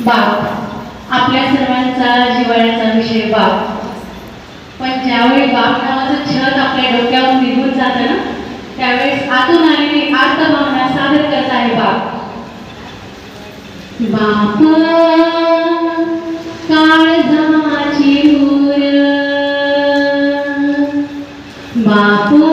बाप. आपल्या सर्वांचा जिवाळ्याचा विषय बाप. पण ज्यावेळी बाप नावाचं छत आपल्या डोक्यावर निघून जातं ना त्यावेळेस आतून आलेली आर्तभावना सादर करत आहे बाप. बाप काळजाची बाप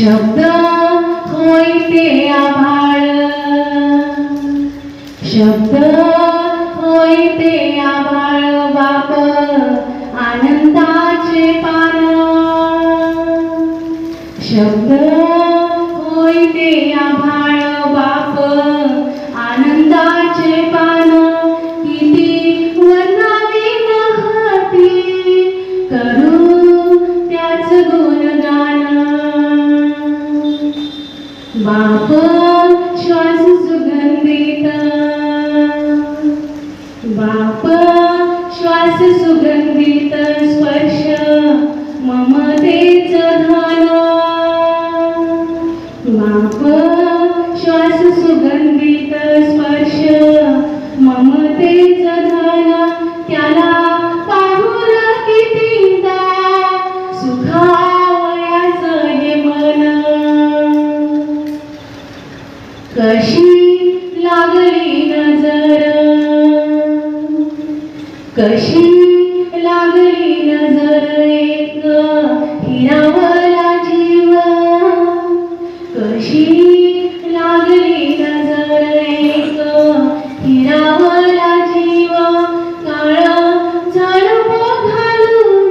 শব্দ হইতে আবার। শব্দ হইতে আবার বাপ আনন্দাচে পারা শব্দ হইতে আবার कशी लागली नजर? कशी लागली नजर एक हिरावला जीव? कशी लागली नजर एक हिरावला जीव? काळ झाड घालून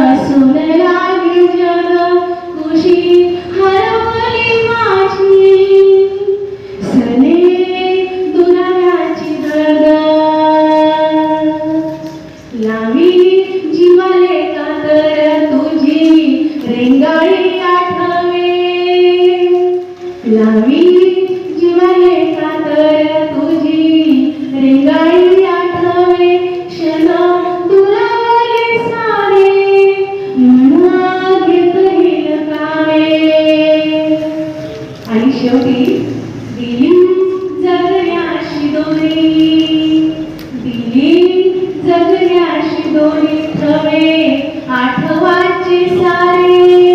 नवी जीवलेखा तर तुझी. रिंगाई आठवे क्षण दुरावले सारे. मनात घेतली कावे आणि शेवटी दिली जगण्याशी दोन्ही दिली जगण्याशी दोन्ही थवे आठवाचे सारे.